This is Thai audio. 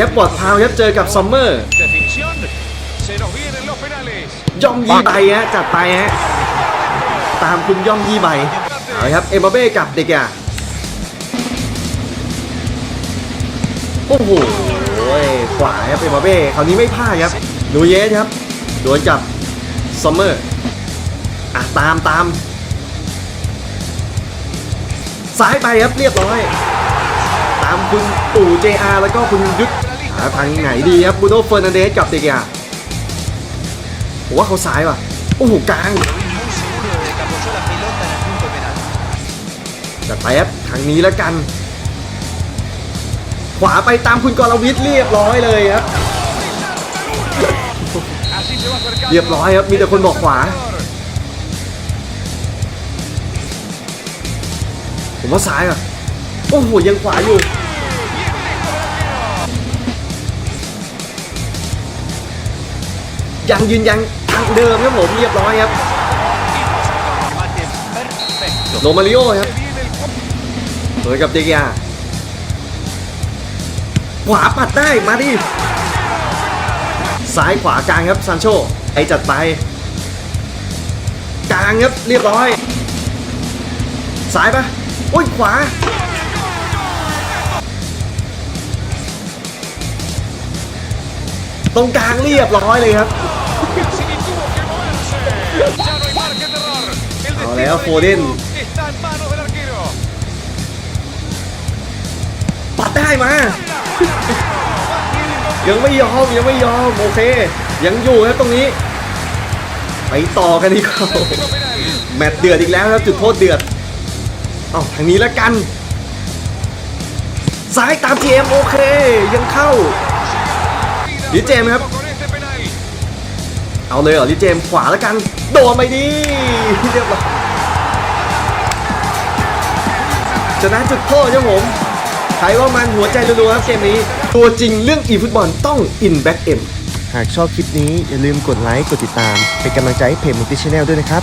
ครับบอดพาวครับเจอกับซัมเมอร์ย่อมยี่ใบฮะจัดไปฮะตามคุณย่อมยี่ใบเอาครับเอ็มบัปเป้กับเด็กอะโอ้โหขวาครับเอ็มบัปเป้คราวนี้ไม่พลาดครับนูเยสครับดวลกับซัมเมอร์อะตามตามซ้ายไปครับเรียบร้อยามคุณปู่ JR แล้วก็คุณยุทธหาทางไหนดีครับบูโนเฟอร์นันเดสกับเด็กอะผมว่าเขาซ้ายว่ะ โอ้โหกลางจัดไปครับทางนี้แล้วกัน ขวาไปตามคุณกรวิทย์เรียบร้อยเลยครับ เรียบร้อยครับ มีแต่คนบอกขวาผมว่าซ้ายอะ โอ้โห ยังขวาอยู่ ยังยืนยันทางเดิมครับผมเรียบร้อยครับโรมาริโอครับเหมือนกับเดกยาขวาปัดได้มาดิซ้ายขวากลางครับซานโชไอจัดไปกลางครับเรียบร้อยซ้ายปะโอ้ยขวาตรงกลางเรียบร้อยเลยครับ Ahora destino ya del Foden. equipo está en manos del arquero. ปัดได้มา ยังไม่ยอมยังไม่ยอมโอเค ยังอยู่ครับตรงนี้ ไปต่อกันดีกว่า Tiro penal. แมตช์เดือดอีกแล้วครับจุดโทษเดือดเอ้าทางนี้แล้วกันซ้ายตาม GM โอเค ยังเข้า Vida Liz James, con este penal. เอาเลยเหรอลิเจมขวาแล้วกัน โดนไปดีเรียบร้อยชนะจุดโทษครับผมใครว่ามันหัวใจรัวๆครับเกมนี้ ตัวจริงเรื่องอีฟุตบอลต้องอินแบ็กเอ็มหากชอบคลิปนี้อย่าลืมกดไลค์กดติดตาม เป็นกำลังใจให้เพจมุติชแนลด้วยนะครับ